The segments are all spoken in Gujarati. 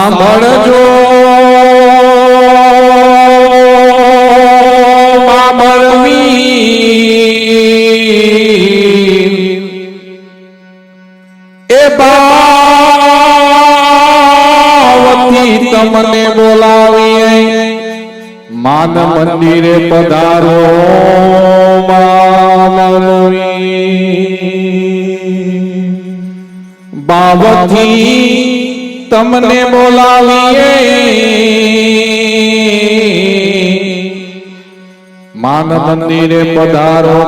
સાંભળજો. એ બાવતી તમને બોલાવી માન મંદિરે પધારો માનવી બાવતી તમને બોલાવીએ. માન મંદિરે પધારો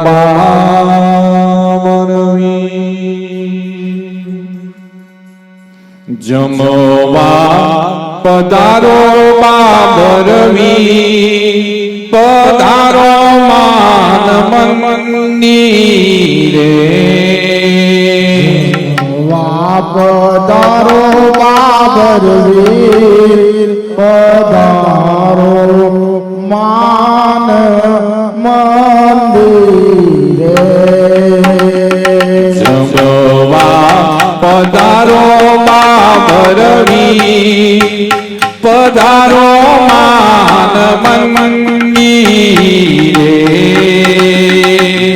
જમવા પધારો બાબરવી પધારો માન મંદિરે. બાપ તારો બાબર વીર, પધારો માન મંદિરે. જમવા પધારો બાબર વીર, પધારો માન મંદિરે.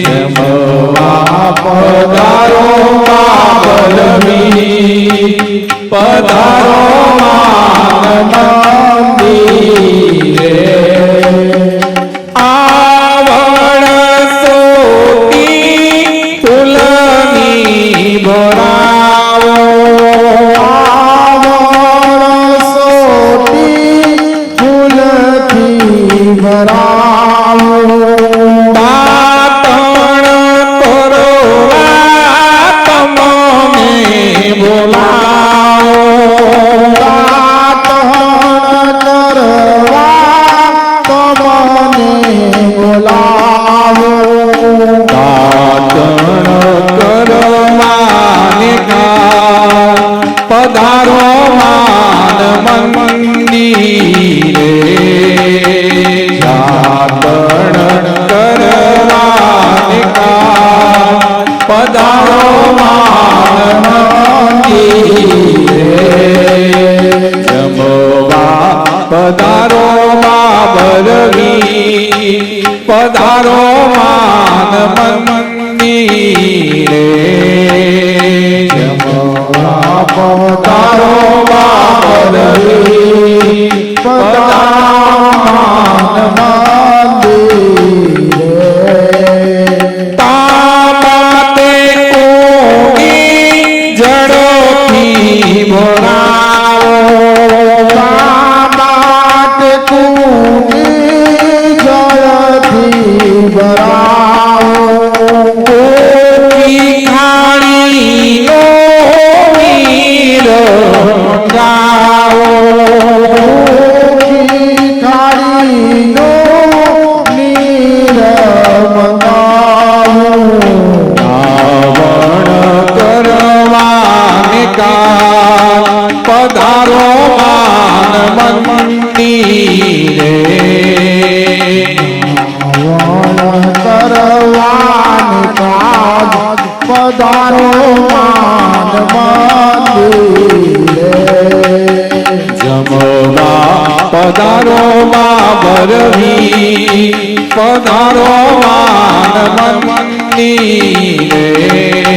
જમવા પધારો બા પધારો. બાપ તારો પધારો ભરવી પધારો માનવની રે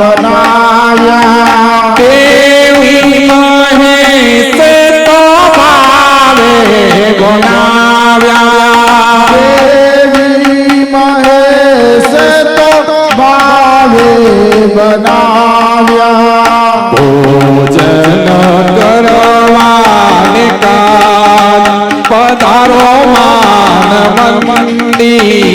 વદનાયા દેવી મહેશ તો ભાવે ગુણાવ્યા દેવી મહેશ તો ભાવે બનાવ્યા ભોજન પધારો માન મંદિર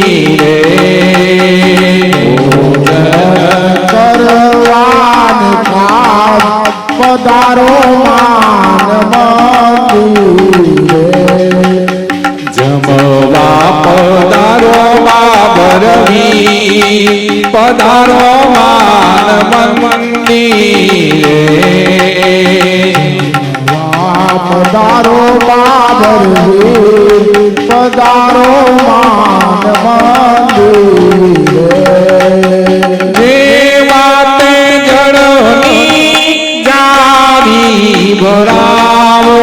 પધારો બાબરવીર પધારો માન મંદિર વાત જળની જારી ભરાવો.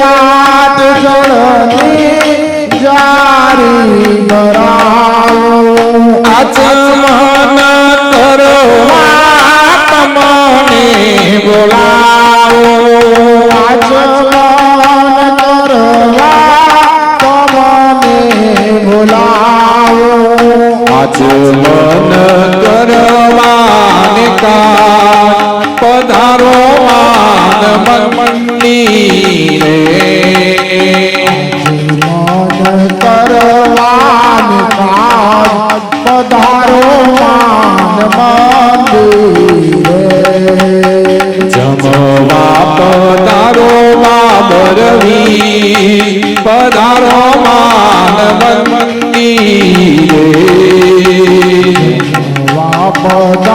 વાત જળની જારી ભરાવો. આચમન કરો તમને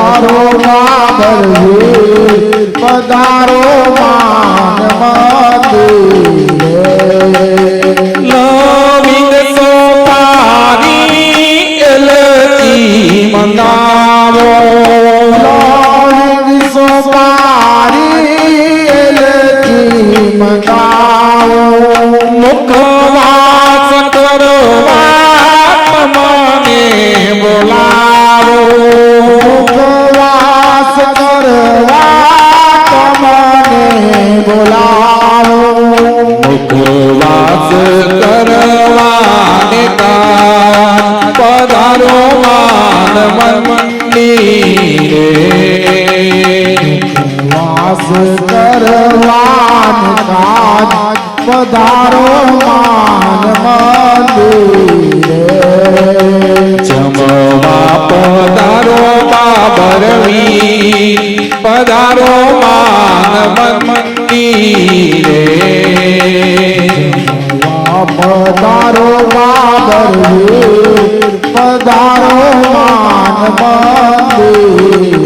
પધારો માં પધારો માં મંદિર. કરવાન કાજ પધારો માન મંદિરે. જમવા પધારો બાબરવી પધારો માન મંદિરે. પધારો બાબરવી પધારો માન મંદિરે.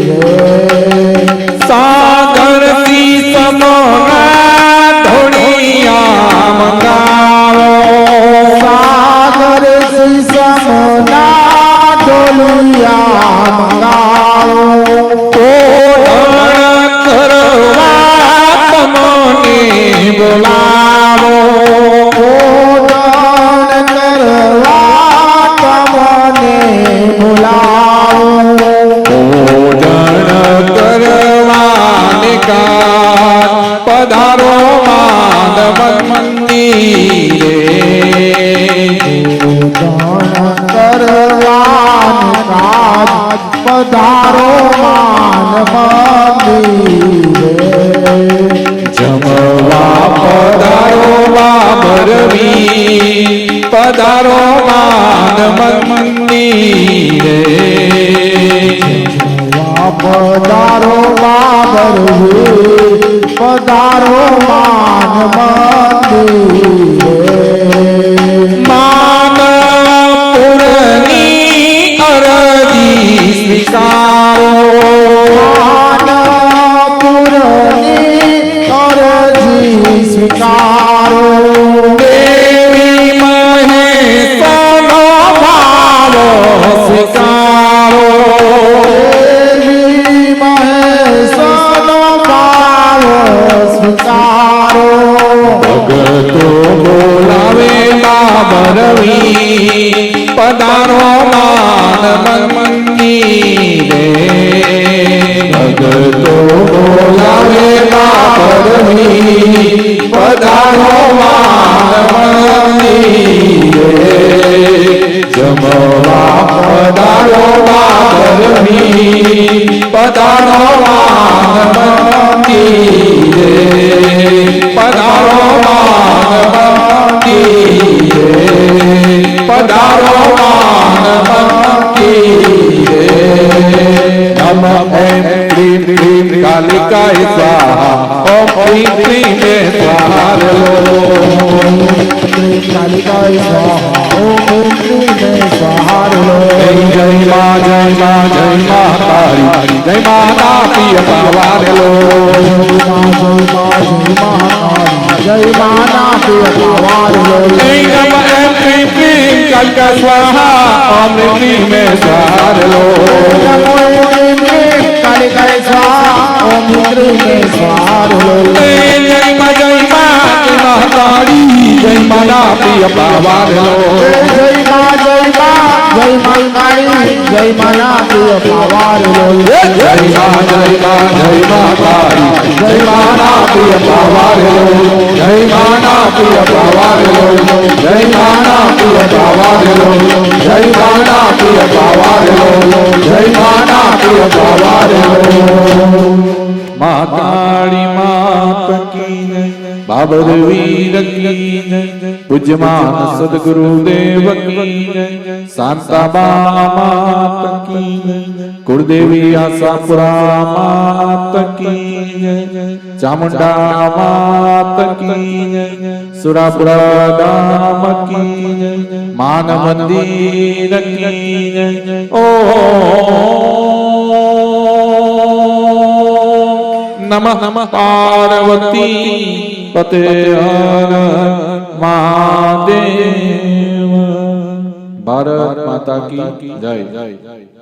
બોલાવે બાબરવી પધારો માન મંદિરે ભગતો બોલાવે બાબરવી પધારો માન મંદિરે જમવા પધારો બાબરવી પધારો માન મંદિરે કાલિકાય સ્વાહા ઓમ ક્લીમ ક્લીમ એ સ્વાહા લો કાલિકાય સ્વાહા ઓમ ક્લીમ ક્લીમ સ્વાહા લો જય જય મા જય મા જય મા તારી જય માતા પ્રિય પાવારે લો જય માના પ્રિય પાવાર લો જય નમ એમ ક્લીમ ક્લીમ કાલિકા સ્વાહા ઓમ ક્લીમ ક્લીમ એ સ્વાહા લો નમો એમ ક્લીમ કાલિકાય સ્વાહા સ્વાહા લો જય જય મા જય મા તારી જય માતા પ્રિય પાવારે લો જય મા જય મા જય મા કાળી જય માના પ્રિય લો જય મા પ્રિય લો જય માના પ્રિય લો જય માના પ્રિય મા કાળી માત કી બાબર વીર કી જય પૂજ્યમાન સદગુરુ દેવ કી જય શાંતાબા માત કી કુળદેવી આશાપુરા માત કી ચામુંડા માત કી સુરાપુરા ધામ કી માન મંદિર કી ઓ નમઃ નમઃ પાર્વતી પતે હર મહાદેવ ભારત માતા કી જય જય જય